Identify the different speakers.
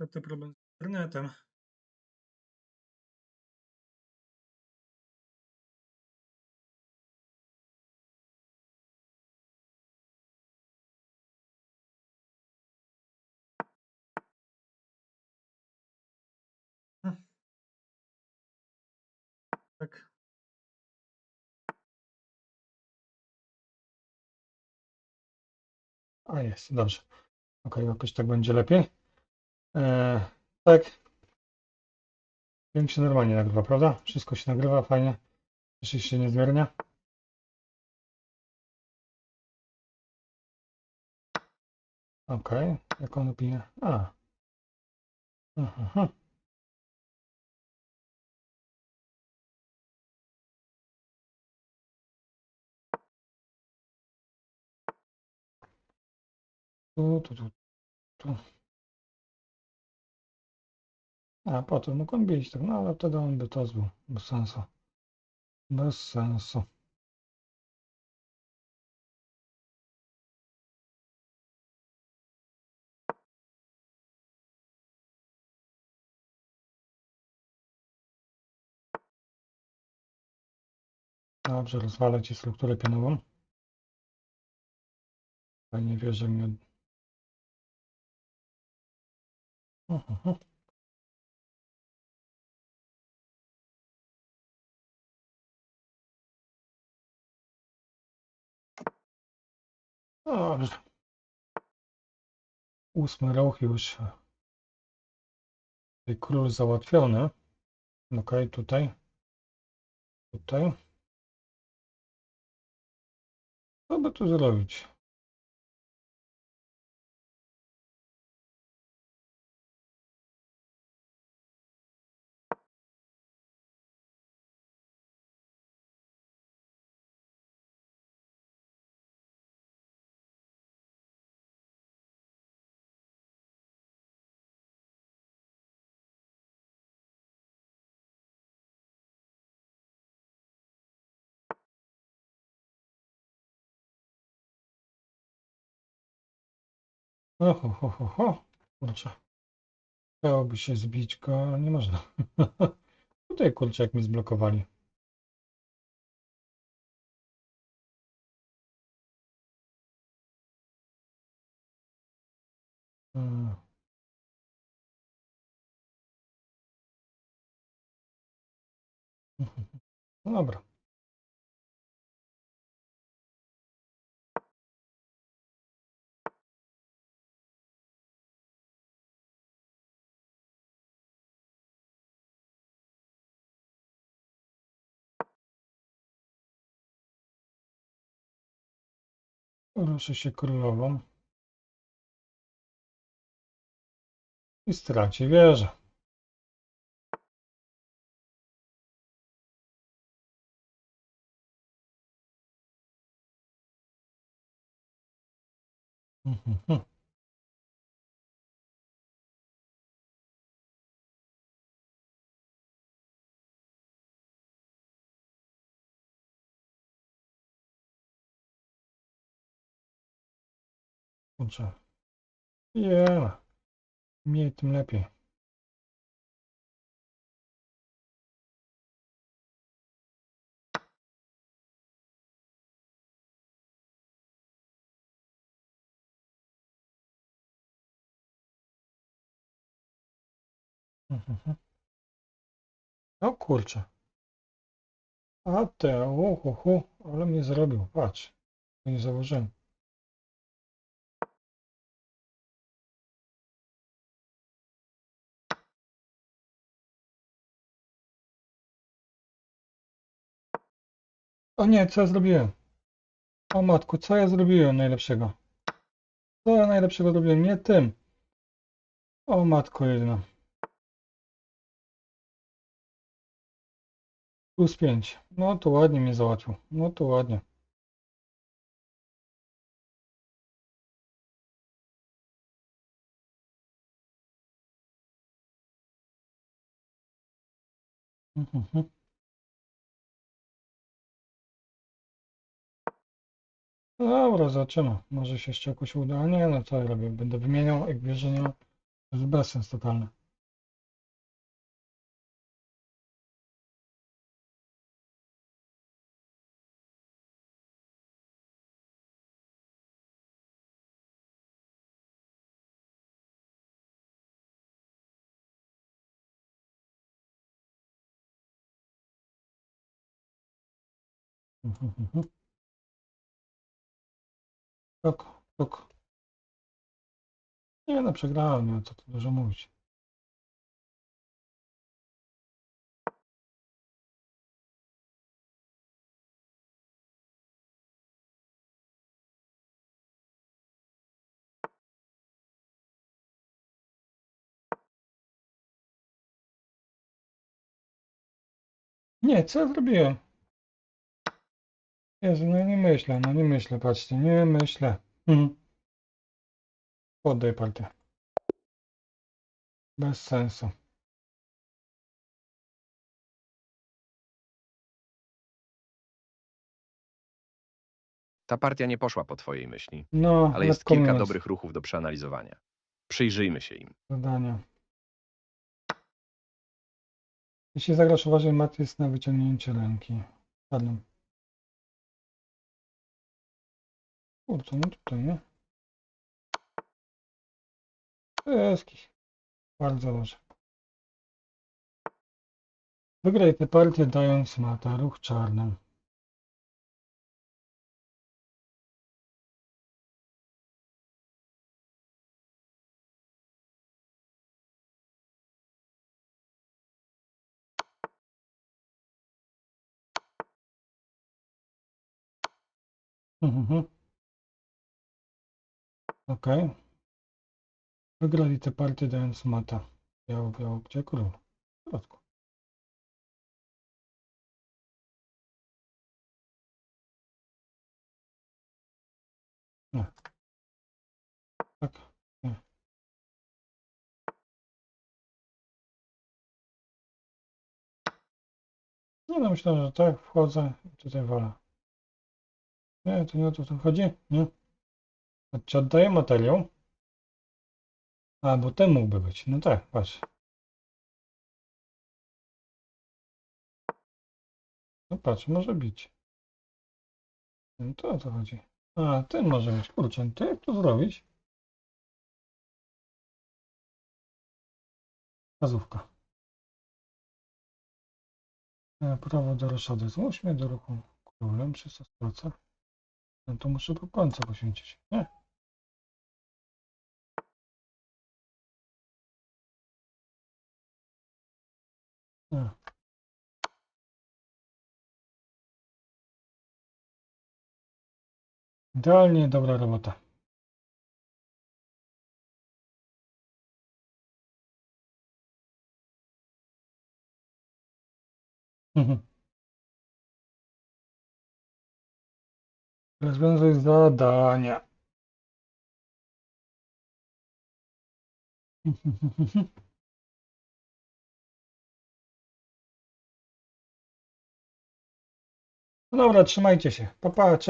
Speaker 1: niestety problem z internetem. Hm. Tak.
Speaker 2: A jest, dobrze. Ok, jakoś tak będzie lepiej. E, tak. Film się normalnie nagrywa, prawda? Wszystko się nagrywa fajnie. Jeszcze się nie zgarnia. Ok, jak on pije? A. Aha, aha. Tu, tu, tu, tu. A, potem mógł on bić tak, no ale wtedy on by to zbył. Bez sensu. Bez sensu. Dobrze, rozwalę ci strukturę pionową. Fajnie wiesz, że mnie... Aha. Dobrze. Ósmy ruch już. Tutaj król załatwiony. Ok, tutaj. Tutaj. Co by tu zrobić? Oho, ho, ho, ho. Kurczę. Chciałoby się zbić go, ale nie można. Tutaj kurczę, jak mi zblokowali. Mm. No dobra. Ruszę się królową. I straci wieżę. Mhm. Kurczę. Nie. Mniej tym lepiej. Mhm. O kurczę. A te, uhu, ale mnie zrobił. Patrz. Nie założyłem. O nie, co ja zrobiłem? O matku, co ja zrobiłem najlepszego? Co ja najlepszego zrobiłem? Nie tym. O matko jedna. Plus 5. No to ładnie mnie załatwił. No to ładnie. Mhm. Dobra, zobaczymy. Może się jeszcze jakoś uda. Nie, no co ja robię? Będę wymieniał, jak wiesz, że nie. To jest bezsens totalny. Tok, tok. Nie no, przegrałem, nie co tu dużo mówić. Nie, co ja zrobiłem? Jezu, no nie myślę, no nie myślę, patrzcie, nie myślę. Mhm. Poddaj partię. Bez sensu.
Speaker 3: Ta partia nie poszła po twojej myśli,
Speaker 2: No,
Speaker 3: ale jest
Speaker 2: lekko
Speaker 3: kilka dobrych ruchów do przeanalizowania. Przyjrzyjmy się im.
Speaker 2: zadania. Jeśli zagrasz uważaj mat jest na wyciągnięcie ręki. Padłem. Kurczę, no tutaj, nie? Wszystkich. Bardzo dobrze. Wygraj tę partię dając mata ruch czarnym. Mhm. Okej. Wygrali tę partię dając mata. Biało, biało, gdzie król? W środku. Nie. Tak. Nie. Nie no, myślę, że tak, wchodzę i tutaj wolę. Nie, to nie o to tu chodzi, nie? Czy oddaję materiał? A, bo ten mógłby być. No tak, patrz. No patrz, może być. No to o co chodzi? A, ten może być. Kurczę, to jak to zrobić? Wskazówka. E, Prawo do roszady. Mnie do ruchu królem 300%. No to muszę po końcu poświęcić. Nie. Nie. Idealnie dobra robota. Mhm. Rozwiązuj zadania. No dobra, trzymajcie się. Pa, pa, cześć.